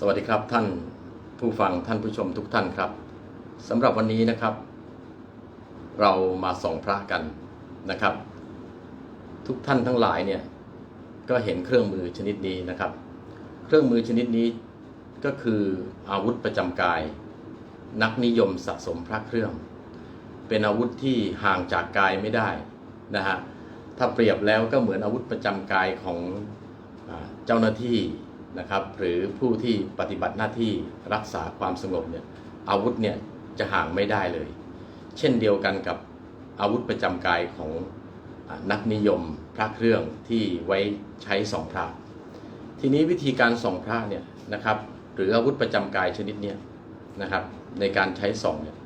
สวัสดีครับท่านผู้ฟังท่านผู้ชมทุกท่านครับสำหรับวันนี้นะครับ เรามาส่องพระกันนะครับ ทุกท่านทั้งหลายเนี่ยก็เห็นเครื่องมือชนิดนี้นะครับ เครื่องมือชนิดนี้ก็คืออาวุธประจำกาย นักนิยมสะสมพระเครื่อง เป็นอาวุธที่ห่างจากกายไม่ได้นะฮะถ้าเปรียบแล้วก็เหมือนอาวุธประจำกายของอเจ้าหน้าที่ นะครับหรือผู้ที่ปฏิบัติหน้าที่รักษาความสงบเนี่ยอาวุธเนี่ยจะห่างไม่ได้เลย เช่นเดียวกันกับอาวุธประจำกายของอนักนิยมพระเครื่องที่ไว้ใช้ส่องพระ ทีนี้วิธีการส่องพระเนี่ยนะครับหรืออาวุธประจำกายชนิดเนี้ยนะครับในการใช้ส่องเนี่ย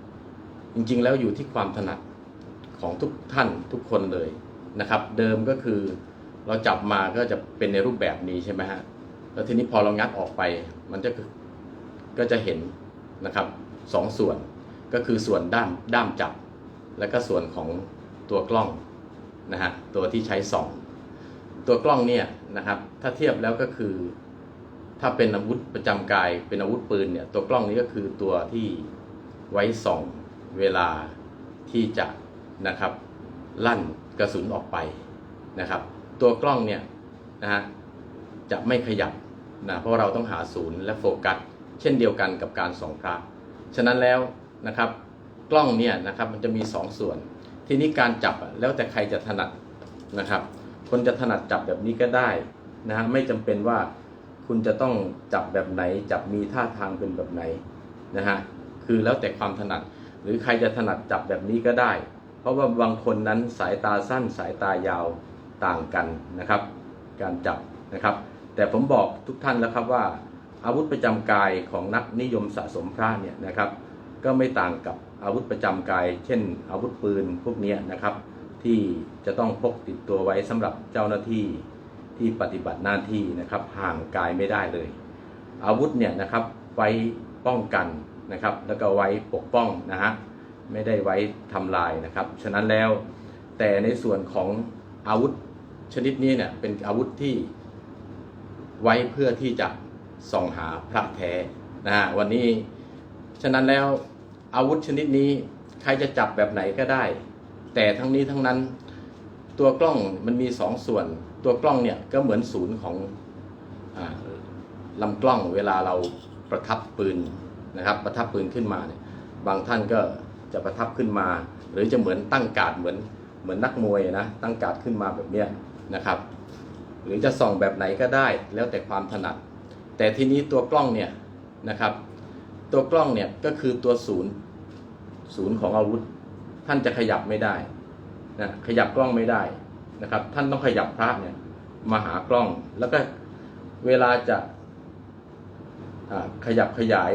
จริงๆแล้วอยู่ที่ความถนัดของทุกท่านทุกคนเลยนะครับ เดิมก็คือเราจับมาก็จะเป็นในรูปแบบนี้ใช่ไหมฮะ แล้วทีนี้พอเรางัดออกไป มันจะก็จะเห็นนะครับสองส่วนก็คือส่วนด้ามด้ามจับ แล้วก็ส่วนของตัวกล้องนะฮะตัวที่ใช้ส่อง ตัวกล้องเนี่ยนะครับถ้าเทียบแล้วก็คือ ถ้าเป็นอาวุธประจำกายเป็นอาวุธปืนเนี่ยตัวกล้องนี้ก็คือตัวที่ไว้ส่องเวลาที่จะนะครับลั่นกระสุนออกไปนะครับ ตัวกล้องเนี่ยนะฮะ จะไม่ขยับนะเพราะเราต้องหาศูนย์และโฟกัส เช่นเดียวกันกับการส่องพระฉะนั้นแล้วนะครับกล้องเนี่ยนะครับมันจะมีสองส่วน ทีนี้การจับแล้วแต่ใครจะถนัดนะครับ คนจะถนัดจับแบบนี้ก็ได้นะฮะไม่จำเป็นว่าคุณจะต้องจับแบบไหน จับมีท่าทางเป็นแบบไหนนะฮะคือแล้วแต่ความถนัด หรือใครจะถนัดจับแบบนี้ก็ได้ เพราะว่าบางคนนั้นสายตาสั้นสายตายาวต่างกันนะครับ การจับนะครับ แต่ผมบอกทุกท่านแล้วครับว่าอาวุธประจำกายของนักนิยมสะสมพระเนี่ยนะครับ ก็ไม่ต่างกับอาวุธประจำกาย เช่น อาวุธปืนพวกนี้นะครับ ที่จะต้องพกติดตัวไว้สำหรับเจ้าหน้าที่ที่ปฏิบัติหน้าที่นะครับห่างกายไม่ได้เลย อาวุธเนี่ยนะครับไว้ป้องกันนะครับ แล้วก็ไว้ปกป้องนะฮะไม่ได้ไว้ทำลายนะครับ ฉะนั้นแล้วแต่ในส่วนของอาวุธชนิดนี้เนี่ยเป็นอาวุธที่ ไว้เพื่อที่จะส่องหาพระแท้นะฮะวันนี้ฉะนั้นแล้วอาวุธชนิดนี้ใครจะจับแบบไหนก็ได้ แต่ทั้งนี้ทั้งนั้นตัวกล้องมันมีสองส่วน ตัวกล้องเนี่ยก็เหมือนศูนย์ของอลำกล้องเวลาเราประทับปืนนะครับ ประทับปืนขึ้นมาเนี่ยบางท่านก็จะประทับขึ้นมา หรือจะเหมือนตั้งการ์ดเหมือนเหมือนนักมวยนะตั้งการ์ดขึ้นมาแบบเนี้ยนะครับ หรือจะส่องแบบไหนก็ได้แล้วแต่ความถนัด แต่ทีนี้ตัวกล้องเนี่ยนะครับ ตัวกล้องเนี่ยก็คือตัวศูนย์ศูนย์ของอาวุธ ท่านจะขยับไม่ได้นะขยับกล้องไม่ได้นะครับ ท่านต้องขยับพระเนี่ยมาหากล้องแล้วก็เวลาจะขยับขยาย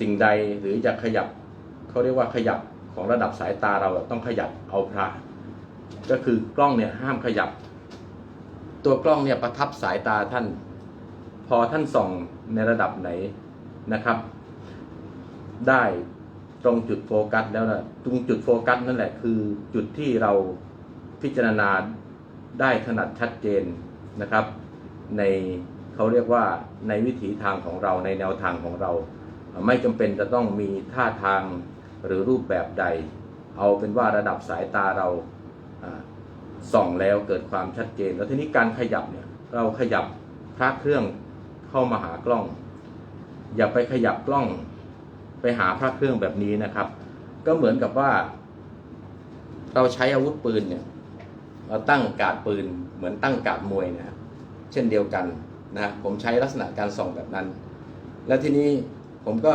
สิ่งใดหรือจะขยับเขาเรียกว่าขยับของระดับสายตาเราต้องขยับเอาพระ ก็คือกล้องเนี่ยห้ามขยับ ตัวกล้องเนี่ยประทับสายตาท่าน พอท่านส่องในระดับไหนนะครับ ได้ตรงจุดโฟกัสแล้วนะตรงจุดโฟกัสนั่นแหละคือจุดที่เราพิจารณาได้ถนัดชัดเจนนะครับ ในเขาเรียกว่าในวิถีทางของเราในแนวทางของเรา ไม่จำเป็นจะต้องมีท่าทางหรือรูปแบบใด เอาเป็นว่าระดับสายตาเราอ่า ส่องแล้วเกิดความชัดเจน แล้วทีนี้การขยับเนี่ยเราขยับพระเครื่องเข้ามาหากล้อง อย่าไปขยับกล้องไปหาพระเครื่องแบบนี้นะครับ ก็เหมือนกับว่า เราใช้อาวุธปืนเนี่ยเราตั้งการดปืนเหมือนตั้งการดมวยนะเช่นเดียวกันนะผมใช้ลักษณะการส่องแบบนั้น แล้วทีนี้ผมก็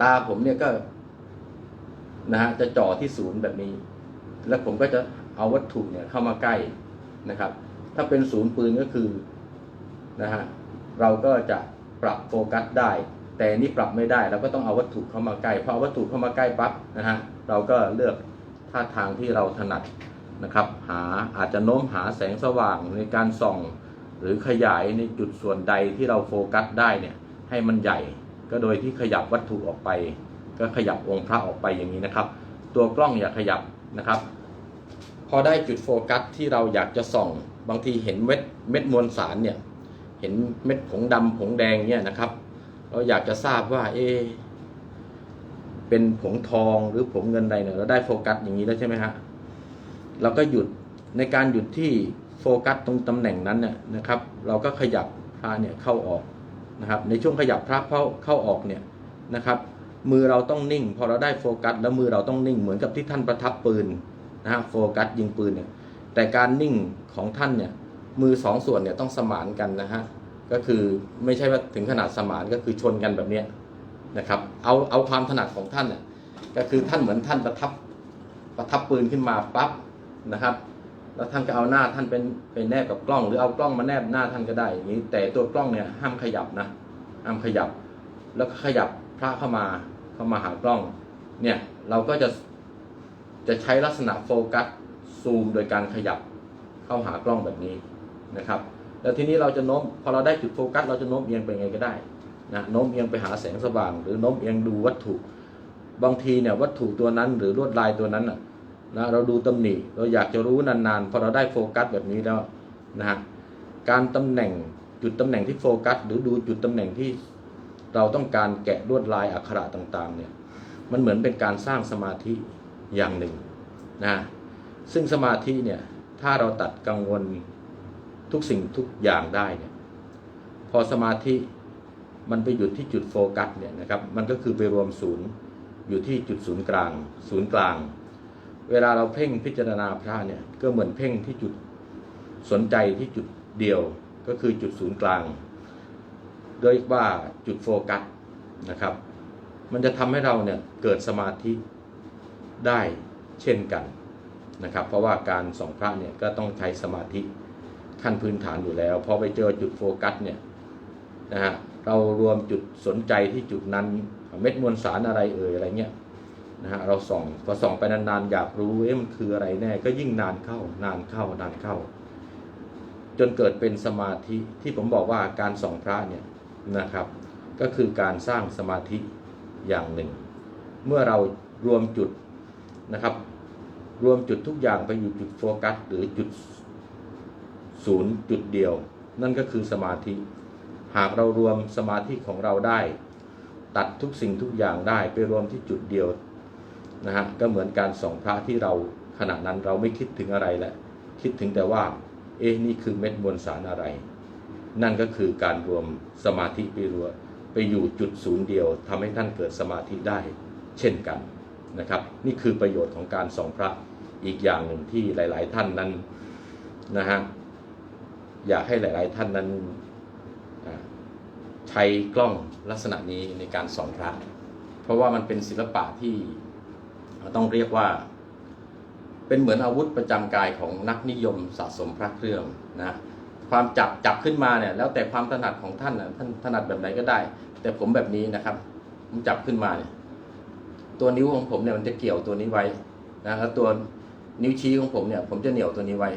ตาผมเนี่ยก็นะฮะจะจ่อที่ศูนย์แบบนี้ แล้วผมก็จะ เอาวัตถุเนี่ยเข้ามาใกล้นะครับ ถ้าเป็นศูนย์ปืนก็คือนะฮะเราก็จะปรับโฟกัสได้ แต่นี่ปรับไม่ได้เราก็ต้องเอาวัตถุเข้ามาใกล้พอวัตถุเข้ามาใกล้ปั๊บนะฮะเราก็เลือกท่าทางที่เราถนัดนะครับ หาอาจจะโน้มหาแสงสว่างในการส่อง หรือขยายในจุดส่วนใดที่เราโฟกัสได้เนี่ยให้มันใหญ่ก็โดยที่ขยับวัตถุออกไป ก็ขยับองค์พระออกไปอย่างนี้นะครับ ตัวกล้องอย่าขยับนะครับ พอได้จุดโฟกัสที่เราอยากจะส่อง บางทีเห็นเม็ดเม็ดมวลสารเนี่ยเห็นเม็ดผงดำผงแดงเนี่ยนะครับ เราอยากจะทราบว่าเอเป็นผงทองหรือผงเงินใดเนี่ยเราได้โฟกัสอย่างนี้แล้วใช่ไหมฮะเราก็หยุดในการหยุดที่โฟกัสตรงตำแหน่งนั้นเนี่ยนะครับ เราก็ขยับพระเนี่ยเข้าออกนะครับ ในช่วงขยับพระเข้าเข้าออกเนี่ยนะครับ มือเราต้องนิ่ง พอเราได้โฟกัส แล้วมือเราต้องนิ่งเหมือนกับที่ท่านประทับปืน นะฮะโฟกัสยิงปืนเนี่ยแต่การนิ่งของท่านเนี่ยมือสองส่วนเนี่ยต้องสมานกันนะฮะก็คือไม่ใช่ว่าถึงขนาดสมานก็คือชนกันแบบเนี้ยนะครับเอาเอาความถนัดของท่านเนี่ยก็คือท่านเหมือนท่านประทับประทับปืนขึ้นมาปั๊บนะครับ แล้วท่านก็เอาหน้าท่านเป็นเป็นแนบกับกล้อง หรือเอากล้องมาแนบหน้าท่านก็ได้อย่างนี้ แต่ตัวกล้องเนี่ยห้ามขยับนะห้ามขยับ แล้วก็ขยับพระเข้ามาเข้ามาหากล้องเนี่ยเราก็จะ จะใช้ลักษณะโฟกัสซูมโดยการขยับเข้าหากล้องแบบนี้นะครับ แล้วทีนี้เราจะโน้มพอเราได้จุดโฟกัส เราจะโน้มเอียงไปไงก็ได้นะโน้มเอียงไปหาแสงสว่าง หรือโน้มเอียงดูวัตถุ บางทีเนี่ยวัตถุตัวนั้นหรือลวดลายตัวนั้นน่ะนะเราดูตำหนิเราอยากจะรู้นานๆพอเราได้โฟกัสแบบนี้แล้วนะฮะการตำแหน่งจุดตำแหน่งที่โฟกัส หรือดูจุดตำแหน่งที่เราต้องการแกะลวดลายอักขระต่างๆเนี่ยมันเหมือนเป็นการสร้างสมาธิ อย่างหนึ่งนะซึ่งสมาธิเนี่ยถ้าเราตัดกังวลทุกสิ่งทุกอย่างได้เนี่ยพอสมาธิมันไปหยุดที่จุดโฟกัสเนี่ยนะครับมันก็คือไปรวมศูนย์อยู่ที่จุดศูนย์กลาง ศูนย์กลาง เวลาเราเพ่งพิจารณาพระเนี่ยก็เหมือนเพ่งที่จุดสนใจที่จุดเดียวก็คือจุดศูนย์กลางเรียว่าจุดโฟกัสนะครับ มันจะทำให้เราเนี่ยเกิดสมาธิ ได้เช่นกันนะครับ เพราะว่าการส่องพระเนี่ยก็ต้องใช้สมาธิขั้นพื้นฐานอยู่แล้วพอไปเจอจุดโฟกัสเนี่ยนะฮะเรารวมจุดสนใจที่จุดนั้นเม็ดมวลสารอะไรเอ่ยอะไรเงี้ยนะฮะเราส่องพอส่องไปนานๆอยากรู้เอ๊ะมันคืออะไรแน่ก็ยิ่งนานเข้านานเข้านานเข้า จนเกิดเป็นสมาธิที่ผมบอกว่าการส่องพระเนี่ยนะครับ ก็คือการสร้างสมาธิอย่างหนึ่ง เมื่อเรารวมจุด นะครับ รวมจุดทุกอย่างไปอยู่จุดโฟกัส หรือจุดศูนย์จุดเดียว นั่นก็คือสมาธิ หากเรารวมสมาธิของเราได้ ตัดทุกสิ่งทุกอย่างได้ไปรวมที่จุดเดียวนะฮะก็เหมือนการส่องพระที่เราขณะนั้นเราไม่คิดถึงอะไรแล้วคิดถึงแต่ว่า เอ๊ะนี่คือเม็ดมวลสารอะไร นั่นก็คือการรวมสมาธิไปรวมไปอยู่จุดศูนย์เดียวทำให้ท่านเกิดสมาธิได้ เช่นกัน นะครับ นี่คือประโยชน์ของการส่องพระอีกอย่างหนึ่งที่หลาย ๆ ท่านนั้นนะฮะอยากให้หลาย ๆ ท่านนั้นใช้กล้องลักษณะนี้ในการส่องพระ เพราะว่ามันเป็นศิลปะที่ต้องเรียกว่า เป็นเหมือนอาวุธประจำกายของนักนิยมสะสมพระเครื่องนะความจับจับขึ้นมาเนี่ยแล้วแต่ความถนัดของท่านนะท่านถนัดแบบไหนก็ได้ แต่ผมแบบนี้นะครับผมจับขึ้นมาเนี่ย ตัวนิ้วของผมเนี่ยมันจะเกี่ยวตัวนี้ไว้นะแล้วตัวนิ้วชี้ของผมเนี่ย ผมจะเหนี่ยวตัวนี้ไว้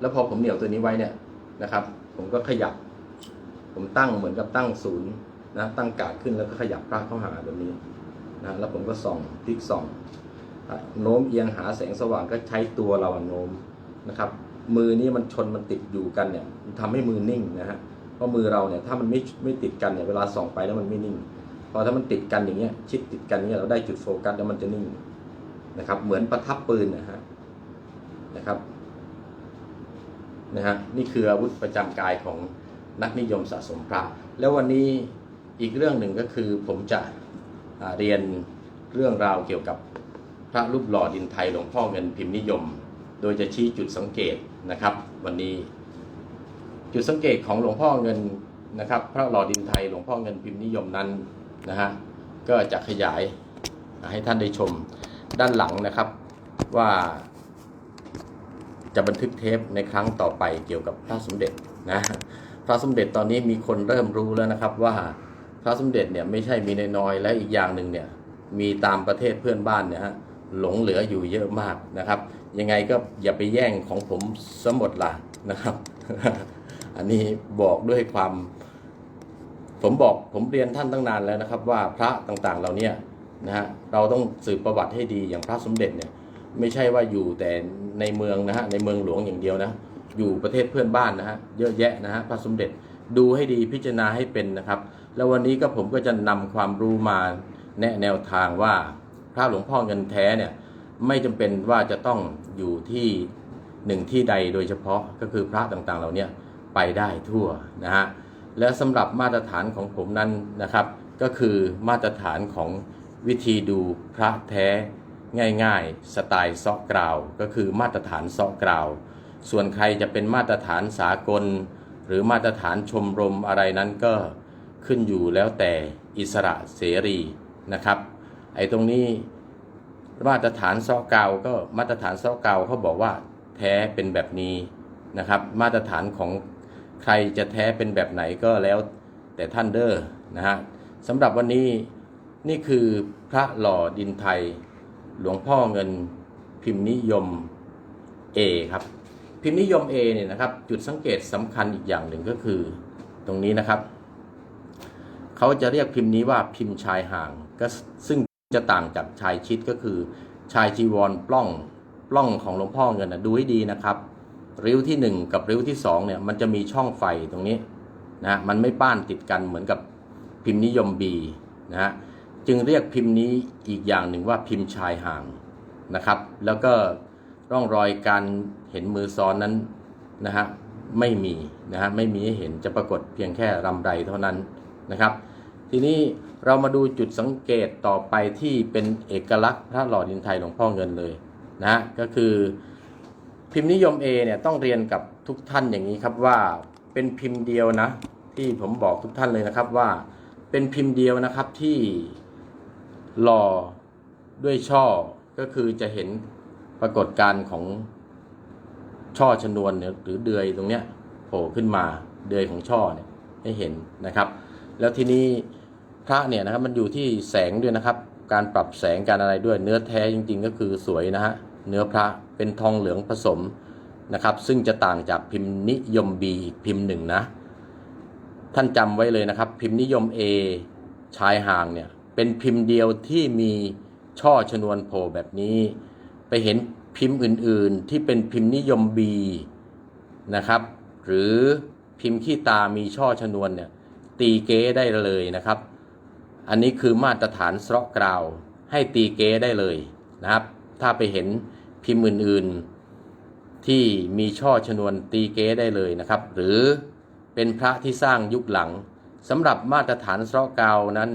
แล้วพอผมเหนี่ยวตัวนี้ไว้เนี่ยนะครับ ผมก็ขยับ ผมตั้งเหมือนกับตั้งศูนย์นะตั้งกาดขึ้นแล้วก็ขยับพระเข้าหาแบบนี้นะแล้วผมก็ส่องพลิกส่องโน้มเอียงหาแสงสว่างก็ใช้ตัวเราโน้มนะครับ มือนี้มันชนมันติดอยู่กันเนี่ยทำให้มือนิ่งนะฮะเพราะมือเราเนี่ยถ้ามันไม่ไม่ติดกันเนี่ยเวลาส่องไปแล้วมันไม่นิ่ง พอถ้ามันติดกันอย่างเงี้ยชิดติดกันเนี่ยเราได้จุดโฟกัสแล้วมันจะนิ่งนะครับ เหมือนประทับปืนนะฮะนะครับนะฮะนี่คืออาวุธประจำกายของนักนิยมสะสมพระ แล้ววันนี้อีกเรื่องหนึ่งก็คือผมจะเรียนเรื่องราวเกี่ยวกับพระรูปหล่อดินไทยหลวงพ่อเงินพิมพ์นิยม โดยจะชี้จุดสังเกตนะครับ วันนี้จุดสังเกตของหลวงพ่อเงินนะครับ พระหล่อดินไทยหลวงพ่อเงินพิมพ์นิยมนั้น นะฮะก็จะขยายให้ท่านได้ชมด้านหลังนะครับว่าจะบันทึกเทปในครั้งต่อไปเกี่ยวกับพระสมเด็จนะพระสมเด็จตอนนี้มีคนเริ่มรู้แล้วนะครับว่าพระสมเด็จเนี่ยไม่ใช่มีน้อยๆและอีกอย่างหนึ่งเนี่ยมีตามประเทศเพื่อนบ้านเนี่ยฮะหลงเหลืออยู่เยอะมากนะครับ ยังไงก็อย่าไปแย่งของผมสมดละนะครับ อันนี้บอกด้วยความ ผมบอกผมเรียนท่านตั้งนานแล้วนะครับ ว่าพระต่างๆเหล่านี้นะฮะเราต้องสืบประวัติให้ดีอย่างพระสมเด็จเนี่ยไม่ใช่ว่าอยู่แต่ในเมืองนะฮะในเมืองหลวงอย่างเดียวนะ อยู่ประเทศเพื่อนบ้านนะฮะเยอะแยะนะฮะพระสมเด็จดูให้ดีพิจารณาให้เป็นนะครับ แล้ววันนี้ก็ผมก็จะนำความรู้มาแนะแนวทางว่าพระหลวงพ่อเงินแท้เนี่ยไม่จำเป็นว่าจะต้องอยู่ที่หนึ่งที่ใดโดยเฉพาะก็คือพระต่างๆเหล่าเนี้ไปได้ทั่วนะฮะ และสำหรับมาตรฐานของผมนั้นนะครับ ก็คือมาตรฐานของวิธีดูพระแท้ง่ายๆ สไตล์เซาะกราว ก็คือมาตรฐานเซาะกราว ส่วนใครจะเป็นมาตรฐานสากล หรือมาตรฐานชมรมอะไรนั้นก็ขึ้นอยู่แล้วแต่อิสระเสรีนะครับไอ้ตรงนี้มาตรฐานเซาะกาวก็มาตรฐานเซาะกาวเขาบอกว่าแท้เป็นแบบนี้นะครับ มาตรฐานของ ใครจะแท้เป็นแบบไหนก็แล้วแต่ท่านเด้อนะฮะสำหรับวันนี้นี่คือพระหล่อดินไทย หลวงพ่อเงินพิมพ์นิยม A ครับ พิมพ์นิยม A เนี่ยนะครับ จุดสังเกตสำคัญอีกอย่างหนึ่งก็คือตรงนี้นะครับ เขาจะเรียกพิมพ์นี้ว่าพิมพ์ชายห่างก็ซึ่งจะต่างจากชายชิดก็คือ ชายจีวรปล้องปล้องของหลวงพ่อเงินนะดูให้ดีนะครับ ริ้วที่ 1 กับริ้วที่2เนี่ยมันจะมีช่องไฟตรงนี้นะมันไม่ป้านติดกันเหมือนกับพิมพ์นิยม B นะฮะจึงเรียกพิมพ์นี้อีกอย่างหนึ่งว่าพิมพ์ชายห่างนะครับ แล้วก็ร่องรอยการเห็นมือซ้อนนั้นนะฮะไม่มีนะฮะไม่มีให้เห็นจะปรากฏเพียงแค่รำไรเท่านั้นนะครับ ทีนี้เรามาดูจุดสังเกตต่อไปที่เป็นเอกลักษณ์พระหล่อดินไทยหลวงพ่อเงินเลยนะฮะก็คือ พิมพ์นิยม A เนี่ยต้องเรียนกับทุกท่านอย่างนี้ครับว่าเป็นพิมพ์เดียวนะ ที่ผมบอกทุกท่านเลยนะครับว่าเป็นพิมพ์เดียวนะครับที่หล่อด้วยช่อก็คือจะเห็นปรากฏการณ์ของช่อชนวนเนี่ยหรือเดือยตรงเนี้ยโผล่ขึ้นมาเดือยของช่อเนี่ยให้เห็นนะครับ แล้วทีนี้พระเนี่ยนะครับมันอยู่ที่แสงด้วยนะครับ การปรับแสงการอะไรด้วยเนื้อแท้จริง ๆ ก็คือสวยนะฮะเนื้อพระ เป็นทองเหลืองผสมนะครับ ซึ่งจะต่างจากพิมพ์นิยม B อีกพิมพ์หนึ่งนะ ท่านจำไว้เลยนะครับ พิมพ์นิยม A ชายห่างเนี่ยเป็นพิมพ์เดียวที่มีช่อชนวนโผล่แบบนี้ ไปเห็นพิมพ์อื่นๆ ที่เป็นพิมพ์นิยม B นะครับ หรือพิมพ์ขี้ตามีช่อชนวนเนี่ยตีเก้ได้เลยนะครับ อันนี้คือมาตรฐานสระกราว ให้ตีเก้ได้เลยนะครับ ถ้าไปเห็น พิมพ์อื่นๆ ที่มีช่อชนวนตีเก้ได้เลยนะครับ หรือเป็นพระที่สร้างยุคหลังสำหรับมาตรฐานสระกาวนั้น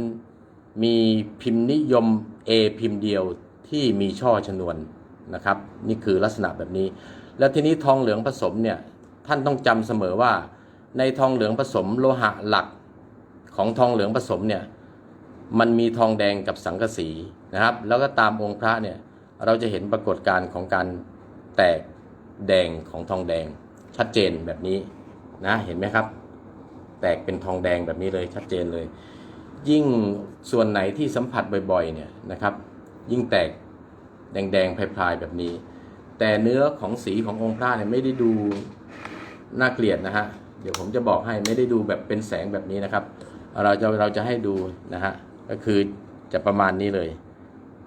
มีพิมพ์นิยม A พิมพ์เดียวที่มีช่อชนวนนะครับ นี่คือลักษณะแบบนี้ แล้วทีนี้ทองเหลืองผสมเนี่ยท่านต้องจำเสมอว่า ในทองเหลืองผสมโลหะหลักของทองเหลืองผสมเนี่ยมันมีทองแดงกับสังกะสีนะครับ แล้วก็ตามองค์พระเนี่ย เราจะเห็นปรากฏการณ์ของการแตกแดงของทองแดง ชัดเจนแบบนี้นะเห็นไหมครับ แตกเป็นทองแดงแบบนี้เลยชัดเจนเลย ยิ่งส่วนไหนที่สัมผัสบ่อยๆเนี่ยนะครับ ยิ่งแตกแดงๆพลายๆแบบนี้ แต่เนื้อของสีขององค์พระเนี่ยไม่ได้ดูน่าเกลียดนะฮะเดี๋ยวผมจะบอกให้ไม่ได้ดูแบบเป็นแสงแบบนี้นะครับ เราจะเราจะให้ดูนะฮะก็คือจะประมาณนี้เลย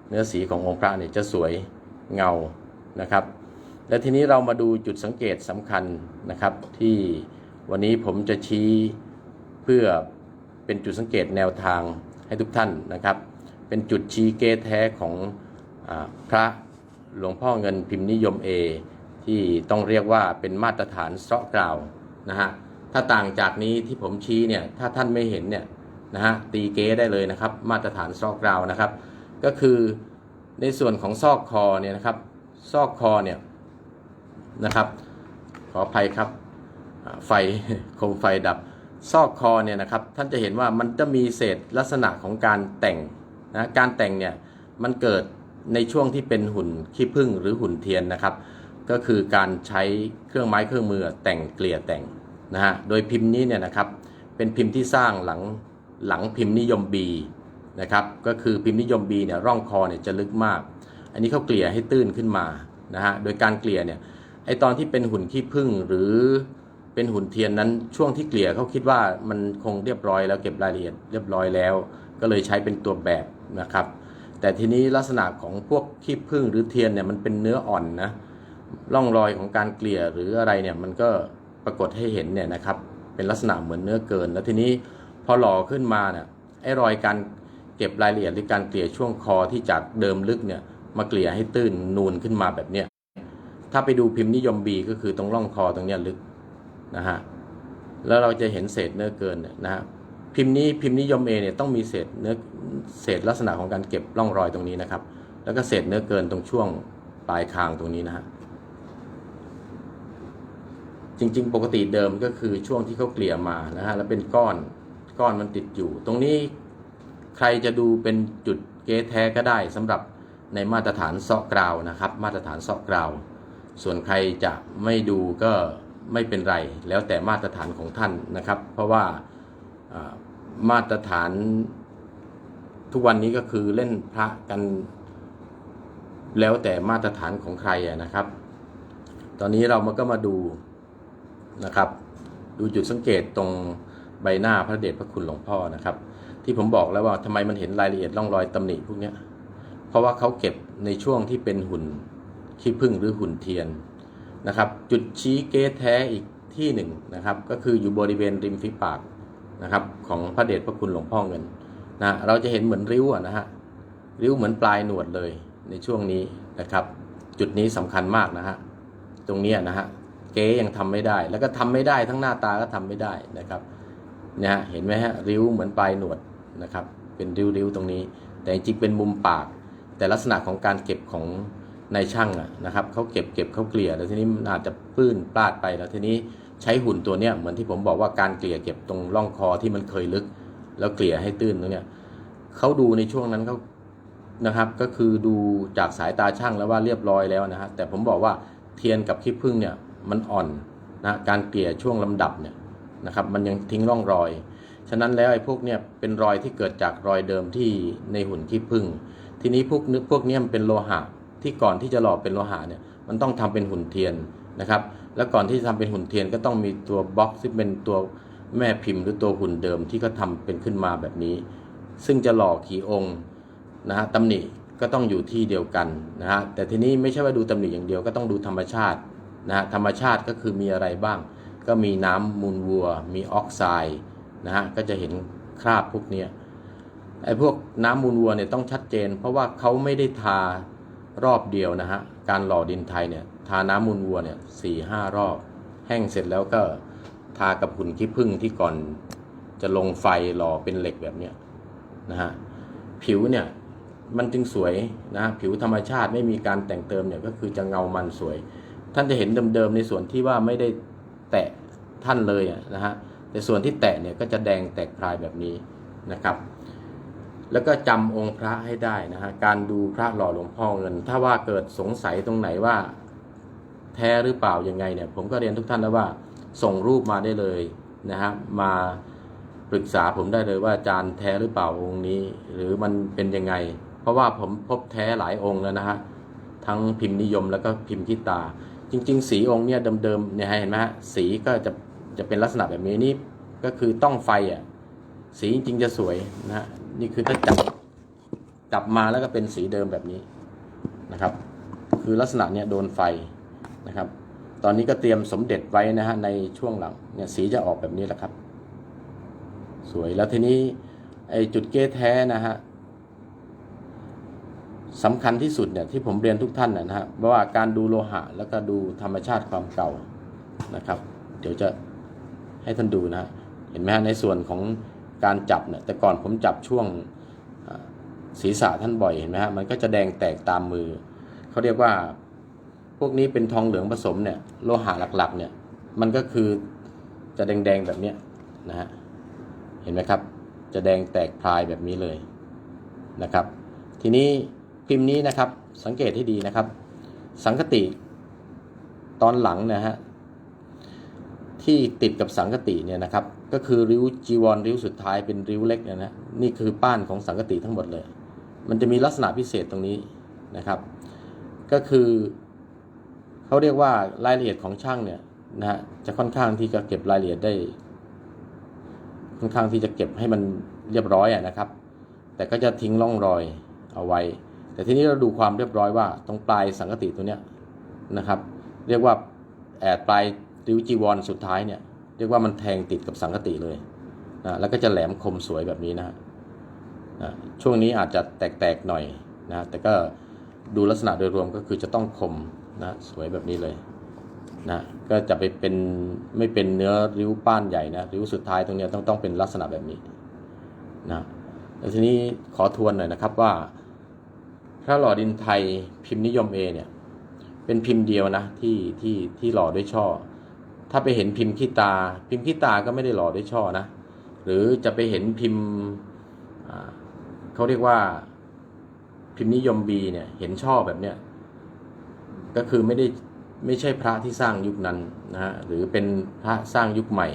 เนื้อสีขององค์พระเนี่ยจะสวยเงานะครับ และทีนี้เรามาดูจุดสังเกตสำคัญนะครับ ที่วันนี้ผมจะชี้เพื่อเป็นจุดสังเกตแนวทางให้ทุกท่านนะครับ เป็นจุดชี้เกตแท้ของอพระหลวงพ่อเงินพิมพ์นิยม A ที่ต้องเรียกว่าเป็นมาตรฐานเสาะกล่าวนะฮะถ้าต่างจากนี้ที่ผมชี้เนี่ยถ้าท่านไม่เห็นเนี่ยนะฮะตีเก้ได้เลยนะครับ มาตรฐานเสาะกล่าวนะครับ ก็คือในส่วนของซอกคอเนี่ยนะครับ ซอกคอเนี่ยนะครับ ขออภัยครับไฟโคมไฟดับ ซอกคอเนี่ยนะครับ ท่านจะเห็นว่ามันจะมีเศษลักษณะของการแต่งนะการแต่งเนี่ยมันเกิดในช่วงที่เป็นหุ่นขี้ผึ้งหรือหุ่นเทียนนะครับ ก็คือการใช้เครื่องไม้เครื่องมือแต่งเกลี่ยแต่งนะฮะโดยพิมพ์นี้เนี่ยนะครับเป็นพิมพ์ที่สร้างหลังหลังพิมพ์นิยม B นะครับก็คือพิมพ์นิยม B เนี่ยร่องคอเนี่ยจะลึกมาก อันนี้เขาเกลี่ยให้ตื้นขึ้นมานะฮะโดยการเกลี่ยเนี่ยไอตอนที่เป็นหุ่นขี้ผึ้งหรือเป็นหุ่นเทียนนั้นช่วงที่เกลี่ยเขาคิดว่ามันคงเรียบร้อยแล้วเก็บรายละเอียดเรียบร้อยแล้ว ก็เลยใช้เป็นตัวแบบนะครับ แต่ทีนี้ลักษณะของพวกขี้ผึ้งหรือเทียนเนี่ยมันเป็นเนื้ออ่อนนะร่องรอยของการเกลี่ยหรืออะไรเนี่ยมันก็ปรากฏให้เห็นเนี่ยนะครับเป็นลักษณะเหมือนเนื้อเกิน แล้วทีนี้พอหล่อขึ้นมาเนี่ยไอ้รอยการ เก็บรายละเอียดหรือการเกลี่ยช่วงคอที่จากเดิมลึกเนี่ยมาเกลี่ยให้ตื้นนูนขึ้นมาแบบเนี้ยถ้าไปดูพิมพ์นิยม B ก็คือตรงร่องคอตรงเนี้ยลึกนะฮะแล้วเราจะเห็นเศษเนื้อเกินเนี่ยนะฮะพิมพ์นี้พิมพ์นิยม A เนี่ยต้องมีเศษเนื้อเศษลักษณะของการเก็บร่องรอยตรงนี้นะครับ แล้วก็เศษเนื้อเกินตรงช่วงปลายคางตรงนี้นะฮะจริง ๆ ปกติเดิมก็คือช่วงที่เขาเกลี่ยมานะฮะแล้วเป็นก้อนก้อนมันติดอยู่ ตรงนี้ ใครจะดูเป็นจุดเกแท้ก็ได้สำหรับในมาตรฐานเซาะกราวนะครับ มาตรฐานเซาะกราว ส่วนใครจะไม่ดูก็ไม่เป็นไร แล้วแต่มาตรฐานของท่านนะครับ เพราะว่ามาตรฐานทุกวันนี้ก็คือเล่นพระกัน แล้วแต่มาตรฐานของใครนะครับ ตอนนี้เรามาก็มาดูนะครับ ดูจุดสังเกตตรงใบหน้าพระเดชพระคุณหลวงพ่อนะครับ ที่ผมบอกแล้วว่าทำไมมันเห็นรายละเอียดร่องรอยตำหนิพวกเนี้ยเพราะว่าเขาเก็บในช่วงที่เป็นหุ่นขี้ผึ้งหรือหุ่นเทียนนะครับ จุดชี้เกตแท้อีกที่หนึ่งนะครับ ก็คืออยู่บริเวณริมฝีปากนะครับ ของพระเดชพระคุณหลวงพ่อเงินนะเราจะเห็นเหมือนริ้วนะฮะริ้วเหมือนปลายหนวดเลยในช่วงนี้นะครับ จุดนี้สำคัญมากนะฮะตรงนี้นะฮะเก๊ยังทำไม่ได้ แล้วก็ทำไม่ได้ทั้งหน้าตาก็ทำไม่ได้นะครับเนี่ยเห็นไหมฮะริ้วเหมือนปลายหนวด นะครับ เป็นริ้วๆตรงนี้ แต่จริงเป็นมุมปาก แต่ลักษณะของการเก็บของนายช่างอะนะครับเขาเก็บเก็บเขาเกลี่ยแล้วทีนี้มันอาจจะปื้นพลาดไปแล้วทีนี้ใช้หุ่นตัวเนี้ยเหมือนที่ผมบอกว่าการเกลี่ยเก็บตรงร่องคอที่มันเคยลึก แล้วเกลี่ยให้ตื้นตรงเนี้ยเขาดูในช่วงนั้นเขานะครับ ก็คือดูจากสายตาช่างแล้วว่าเรียบร้อยแล้วนะฮะแต่ผมบอกว่าเทียนกับขี้ผึ้งเนี่ยมันอ่อนนะการเกลี่ยช่วงลำดับเนี่ยนะครับมันยังทิ้งร่องรอย ฉะนั้นแล้วไอ้พวกเนี่ยเป็นรอยที่เกิดจากรอยเดิมที่ในหุ่นขี้ผึ้งทีนี้พวกนึกพวกเนี้ยมันเป็นโลหะที่ก่อนที่จะหล่อเป็นโลหะเนี่ยมันต้องทำเป็นหุ่นเทียนนะครับ แล้วก่อนที่จะทำเป็นหุ่นเทียนก็ต้องมีตัวบล็อกที่เป็นตัวแม่พิมพ์หรือตัวหุ่นเดิมที่เขาทาเป็นขึ้นมาแบบนี้ ซึ่งจะหล่อกี่องค์นะฮะตำหนิก็ต้องอยู่ที่เดียวกันนะฮะแต่ทีนี้ไม่ใช่ว่าดูตำหนิอย่างเดียวก็ต้องดูธรรมชาตินะฮะธรรมชาติก็คือมีอะไรบ้าง ก็มีน้ำมูลวัว มีออกไซด์ นะฮะก็จะเห็นคราบพวกเนี้ยไอ้พวกน้ำมูลวัวเนี่ยต้องชัดเจน เพราะว่าเขาไม่ได้ทารอบเดียวนะฮะการหล่อดินไทยเนี่ยทาน้ำมูลวัวเนี่ยสี่ห้ารอบ แห้งเสร็จแล้วก็ทากับหุ่นขี้ผึ้งที่ก่อนจะลงไฟหล่อเป็นเหล็กแบบเนี้ยนะฮะผิวเนี่ยมันจึงสวยนะฮะผิวธรรมชาติไม่มีการแต่งเติมเนี่ยก็คือจะเงามันสวย ท่านจะเห็นเดิมๆในส่วนที่ว่าไม่ได้แตะท่านเลยนะฮะ แต่ส่วนที่แตะเนี่ยก็จะแดงแตกพรายแบบนี้นะครับ แล้วก็จำองค์พระให้ได้นะฮะการดูพระหล่อหลวงพ่อเงิน ถ้าว่าเกิดสงสัยตรงไหนว่า แท้หรือเปล่ายังไงเนี่ย ผมก็เรียนทุกท่านแล้วว่าส่งรูปมาได้เลยนะฮะมาปรึกษาผมได้เลยว่าอาจารย์แท้หรือเปล่าองค์นี้ หรือมันเป็นยังไง เพราะว่าผมพบแท้หลายองค์แล้วนะฮะทั้งพิมพ์นิยมแล้วก็พิมพ์ขี้ตา จริง ๆ สีองค์เนี่ยเดิมๆเนี่ยเห็นไหมฮะสีก็จะ จะเป็นลักษณะแบบนี้นี่ก็คือต้องไฟอะสีจริงจะสวยนะฮะนี่คือถ้าจับจับมาแล้วก็เป็นสีเดิมแบบนี้นะครับ คือลักษณะเนี่ยโดนไฟนะครับ ตอนนี้ก็เตรียมสมเด็จไว้นะฮะในช่วงหลังเนี่ยสีจะออกแบบนี้แหละครับ สวยแล้วทีนี้ไอจุดเก้แท้นะฮะสำคัญที่สุดเนี่ยที่ผมเรียนทุกท่านนะฮะว่าการดูโลหะ แล้วก็ดูธรรมชาติความเก่านะครับ เดี๋ยวจะ ให้ท่านดูนะฮะเห็นไหมฮะในส่วนของการจับเนี่ยแต่ก่อนผมจับช่วงศีรษะท่านบ่อยเห็นไหมฮะมันก็จะแดงแตกตามมือเขาเรียกว่าพวกนี้เป็นทองเหลืองผสมเนี่ยโลหะหลักๆเนี่ยมันก็คือจะแดงๆแบบเนี้ยนะฮะเห็นไหมครับ จะแดงแตกพลายแบบนี้เลยนะครับ ทีนี้พิมพ์นี้นะครับสังเกตให้ดีนะครับ สังคติตอนหลังนะฮะ ที่ติดกับสังคติเนี่ยนะครับ ก็คือริ้วจีวรริ้วสุดท้ายเป็นริ้วเล็กเนี่ยนะนี่คือป้านของสังคติทั้งหมดเลย มันจะมีลักษณะพิเศษตรงนี้นะครับ ก็คือเขาเรียกว่ารายละเอียดของช่างเนี่ยนะฮะจะค่อนข้างที่จะเก็บรายละเอียดได้ ค่อนข้างที่จะเก็บให้มันเรียบร้อยอะนะครับ แต่ก็จะทิ้งร่องรอยเอาไว้ แต่ทีนี้เราดูความเรียบร้อยว่าตรงปลายสังกติตัวเนี้ยนะครับ เรียกว่าแอดปลาย ริ้วจีวรสุดท้ายเนี่ยเรียกว่ามันแทงติดกับสังกติเลยนะแล้วก็จะแหลมคมสวยแบบนี้นะนะช่วงนี้อาจจะแตกๆหน่อยนะแต่ก็ดูลักษณะโดยรวมก็คือจะต้องคมนะสวยแบบนี้เลยนะก็จะไปเป็นไม่เป็นเนื้อริ้วป้านใหญ่นะริ้วสุดท้ายตรงเนี้ยต้องต้องเป็นลักษณะแบบนี้นะแล้วทีนี้ขอทวนหน่อยนะครับว่า พระหล่อดินไทยพิมพ์นิยมเอเนี่ยเป็นพิมพ์เดียวนะที่ที่ที่หล่อด้วยช่อ ถ้าไปเห็นพิมพ์ขี้ตา พิมพ์ขี้ตาก็ไม่ได้หล่อด้วยช่อนะ หรือจะไปเห็นพิมพ์เขาเรียกว่า พิมพ์นิยมบีเนี่ย เห็นช่อแบบเนี้ยก็คือไม่ได้ไม่ใช่พระที่สร้างยุคนั้นนะฮะหรือเป็นพระสร้างยุคใหม่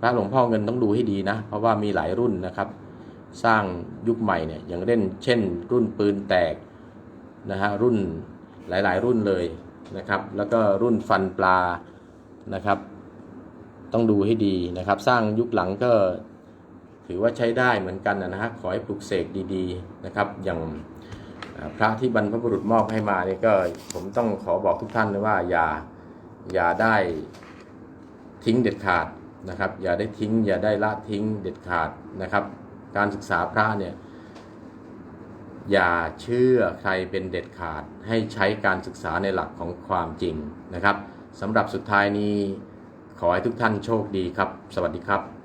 พระหลวงพ่อเงินต้องดูให้ดีนะ เพราะว่ามีหลายรุ่นนะครับ สร้างยุคใหม่เนี่ยอย่างเล่น เช่น รุ่นปืนแตกนะฮะรุ่นหลาย ๆ รุ่นเลยนะครับ แล้วก็รุ่นฟันปลา นะครับ ต้องดูให้ดีนะครับ สร้างยุคหลังก็ถือว่าใช้ได้เหมือนกันนะฮะขอให้ปลุกเสกดีๆนะครับ อย่างพระที่บรรพบุรุษมอบให้มาเนี่ยก็ผมต้องขอบอกทุกท่านเลยว่าอย่าอย่าได้ทิ้งเด็ดขาดนะครับ อย่าได้ทิ้ง อย่าได้ละทิ้งเด็ดขาดนะครับ การศึกษาพระเนี่ยอย่าเชื่อใครเป็นเด็ดขาดให้ใช้การศึกษาในหลักของความจริงนะครับ สำหรับสุดท้ายนี้ ขอให้ทุกท่านโชคดีครับ สวัสดีครับ